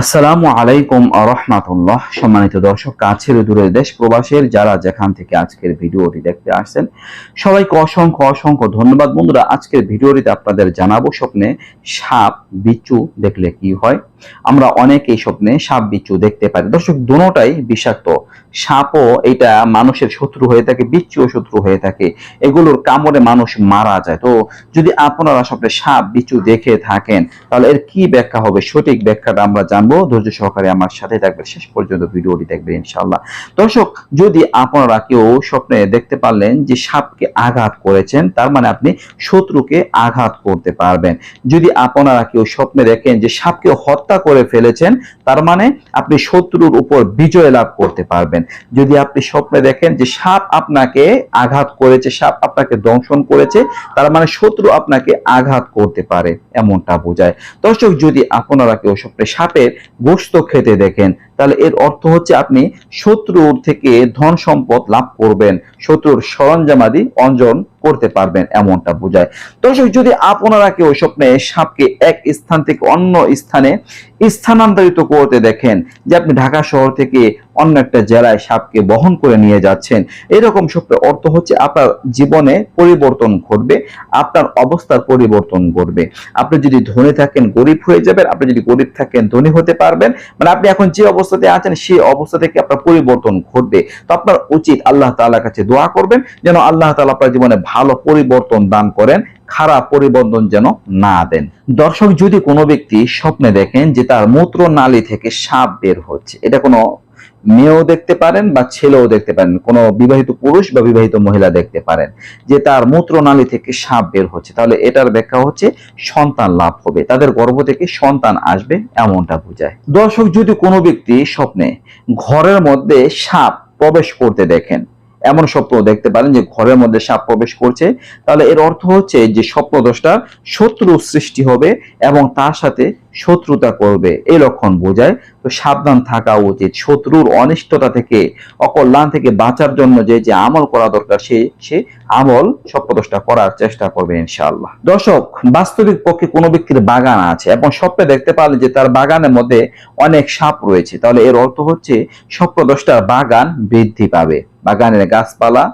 আসসালামু আলাইকুম রহমাতুল্লাহ। সম্মানিত দর্শক, কাছের দূরের দেশ প্রবাসের যারা যেখান থেকে আজকের ভিডিওটি দেখতে আসছেন, সবাইকে অসংখ্য অসংখ্য ধন্যবাদ। বন্ধুরা, আজকের ভিডিওটিতে আপনাদের জানাব স্বপ্নে সাপ বিচ্ছু দেখলে কি হয়? আমরা অনেকেই স্বপ্নে সাপ বিচ্ছু দেখতে পারি দর্শক দুটোটাই বিষাক্ত। সাপও এটা মানুষের শত্রু হয়ে থাকে, বিচ্ছুও শত্রু হয়ে থাকে। এগুলোর কামড়ে মানুষ মারা যায়। তো যদি আপনারা স্বপ্নে সাপ বিচ্ছু দেখে থাকেন, তাহলে এর কি ব্যাখ্যা হবে? সঠিক ব্যাখ্যাটা আমরা জানব। ধৈর্য সহকারে আমার সাথে থাকবে শেষ পর্যন্ত ভিডিওটি দেখবেন ইনশাল্লাহ দর্শক, যদি আপনারা কেউ স্বপ্নে দেখতে পারলেন যে সাপকে আঘাত করেছেন, তার মানে আপনি শত্রুকে আঘাত করতে পারবেন। যদি আপনারা কেউ স্বপ্নে দেখেন যে সাপকে হত্যা করে ফেলেছেন, তার মানে আপনি শত্রুর উপর বিজয় লাভ করতে পারবেন। যদি আপনি স্বপ্নে দেখেন যে সাপ আপনাকে আঘাত করেছে, সাপ আপনাকে দংশন করেছে, তার মানে শত্রু আপনাকে আঘাত করতে পারে, এমনটা বোঝায়। দর্শক, যদি আপনারা কেউ স্বপ্নে সাপের গোস্ত খেতে দেখেন। তাহলে এর অর্থ হচ্ছে আপনি শত্রুর থেকে ধন সম্পদ লাভ করবেন, শত্রুর সরঞ্জামাদি অর্জন করতে পারবেন এমনটা বোঝায়। দর্শক, যদি আপনারা কেউ স্বপ্নে সাপকে এক স্থান থেকে অন্য স্থানে স্থানান্তরিত করতে দেখেন যে আপনি ঢাকা শহর থেকে অন্য একটা জেলায় সাপকে বহন করে নিয়ে যাচ্ছেন, এরকম স্বপ্নের অর্থ হচ্ছে আপনার জীবনে পরিবর্তন ঘটবে, আপনার অবস্থার পরিবর্তন ঘটবে। আপনি যদি ধনী থাকেন, গরিব হয়ে যাবেন, আপনি যদি গরিব থাকেন, ধনী হতে পারবেন। মানে আপনি এখন যে অবস্থাতে আছেন, সেই অবস্থা থেকে আপনার পরিবর্তন ঘটবে। তো আপনার উচিত আল্লাহ তালার কাছে দোয়া করবেন, যেন আল্লাহ তালা আপনার জীবনে ভালো পরিবর্তন দান করেন, খারাপ পরিবর্তন যেন না দেন। দর্শক, যদি কোনো ব্যক্তি স্বপ্নে দেখেন যে তার মূত্র নালী থেকে সাপ বের হচ্ছে, এটা কোনো মেয়েও দেখতে পারেন বা ছেলেও দেখতে পারেন। কোনো বিবাহিত পুরুষ বা বিবাহিত মহিলা দেখতে পারেন যে তার মূত্রনালী থেকে সাপ বের হচ্ছে। তাহলে এটার ব্যাখ্যা হচ্ছে সন্তান লাভ হবে। তাদের গর্ভ থেকে সন্তান আসবে এমনটা বোঝায়। দর্শক, যদি কোনো ব্যক্তি স্বপ্নে ঘরের মধ্যে সাপ প্রবেশ করতে দেখেন, এমন স্বপ্ন দেখতে পারেন যে ঘরের মধ্যে সাপ প্রবেশ করছে, তাহলে এর অর্থ হচ্ছে যে স্বপ্নদোষটা শত্রু সৃষ্টি হবে এবং তার সাথে শত্রুতা করবে এই লক্ষণ বোঝায়। তো সাবধান থাকা উচিত। শত্রুর অনিষ্টতা থেকে, অকল্যাণ থেকে বাঁচার জন্য যে যে আমল করা দরকার, সে সে আমল স্বপ্নদোষটা করার চেষ্টা করবে ইনশাআল্লাহ। দর্শক, বাস্তবিক পক্ষে কোনো ব্যক্তির বাগান আছে এবং স্বপ্নে দেখতে পারলে যে তার বাগানের মধ্যে অনেক সাপ রয়েছে। তাহলে এর অর্থ হচ্ছে স্বপ্নদোষটার বাগান বৃদ্ধি পাবে। বাগানের গাছপালা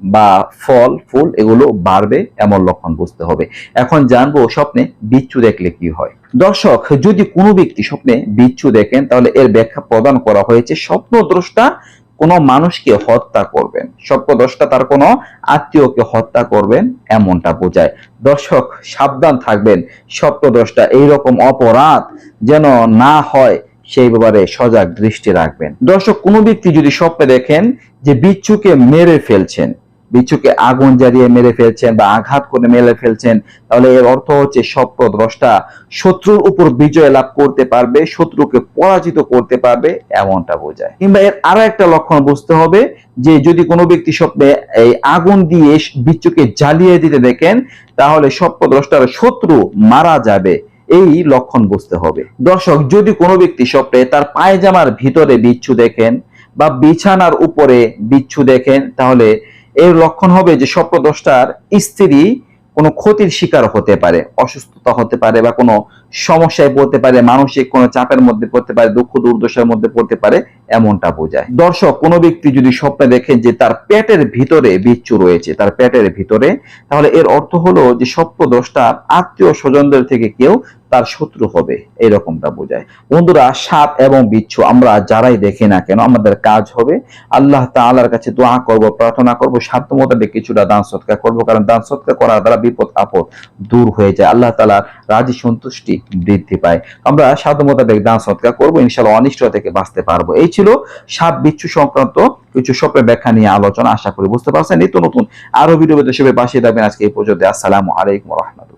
বা ফল, ফুল, এগুলো বাড়বে, এমন লক্ষণ বুঝতে হবে। এখন জানব স্বপ্নে বিচ্ছু দেখলে কি হয়। দর্শক, যদি কোনো ব্যক্তি স্বপ্নে বিচ্ছু দেখেন, তাহলে এর ব্যাখ্যা প্রদান করা হয়েছে, স্বপ্নদ্রষ্টা কোনো মানুষকে হত্যা করবেন। স্বপ্নদ্রষ্টা তার কোনো আত্মীয়কে হত্যা করবেন, এমনটা বোঝায়। দর্শক, সাবধান থাকবেন, স্বপ্নদ্রষ্টা এইরকম অপরাধ যেন না হয়, সেই ব্যাপারে সজাগ দৃষ্টি রাখবেন। দর্শক, কোনো ব্যক্তি যদি স্বপ্নে দেখেন যে বিচ্ছুকে মেরে ফেলছেন বিচ্ছুকে আগুন জ্বালিয়ে মেরে ফেলছেন বা আঘাত করে মেরে ফেলছেন, তাহলে এর অর্থ হচ্ছে স্বপ্নদ্রষ্টা শত্রুর উপর বিজয় লাভ করতে পারবে, শত্রুকে পরাজিত করতে পারবে, এমনটা বোঝায়। কিংবা এর আরও একটা লক্ষণ বুঝতে হবে যে যদি কোনো ব্যক্তি স্বপ্নে এই আগুন দিয়ে বিচ্ছুকে জ্বালিয়ে দিতে দেখেন, তাহলে স্বপ্নদ্রষ্টার শত্রু মারা যাবে, এই লক্ষণ বুঝতে হবে। দর্শক, যদি কোনো ব্যক্তি স্বপ্নে তার পায়জামার ভিতরে বিচ্ছু দেখেন বা বিছানার উপরে বিচ্ছু দেখেন, তাহলে এর লক্ষণ হবে যে স্বপ্নদ্রষ্টার স্ত্রী কোনো ক্ষতির শিকার হতে পারে, অসুস্থতা হতে পারে বা কোনো সমস্যায় পড়তে পারে, মানসিক কোনো চাপের মধ্যে পড়তে পারে, দুঃখ দুর্দশার মধ্যে পড়তে পারে, এমনটা বোঝায়। দর্শক, কোনো ব্যক্তি যদি স্বপ্নে দেখেন যে তার পেটের ভিতরে বিচ্ছু রয়েছে, তার পেটের ভিতরে, তাহলে এর অর্থ হলো যে স্বপ্নদ্রষ্টা আত্মীয় স্বজনদের থেকে কেউ তার শত্রু হবে এরকমটা বোঝায়। বন্ধুরা, সাপ এবং বিচ্ছু আমরা যারাই দেখি না কেন, আমাদের কাজ হবে আল্লাহ তাআলার কাছে দোয়া করব, প্রার্থনা করব সাধ্য মোতাবেক কিছুটা দান সৎকার করব, কারণ দান সৎকার করার দ্বারা বিপদ আপদ দূর হয়ে যায়। আল্লাহ তাআলার রাজি সন্তুষ্টি বৃদ্ধি পায়। আমরা সাধ্য মোতাবেক দান সৎকার করব, ইনশাল্লাহ অনিষ্ট থেকে বাঁচতে পারব। এই ছিল সাত বিচ্ছু সংক্রান্ত কিছু স্বপ্নের ব্যাখ্যা নিয়ে আলোচনা, আশা করি বুঝতে পারছেন। নিত্য নতুন আরও ভিডিও সবাই পাশে থাকবেন। আজকে এই পর্যন্ত আসসালামু আলাইকুম রহমতুল্লাহ।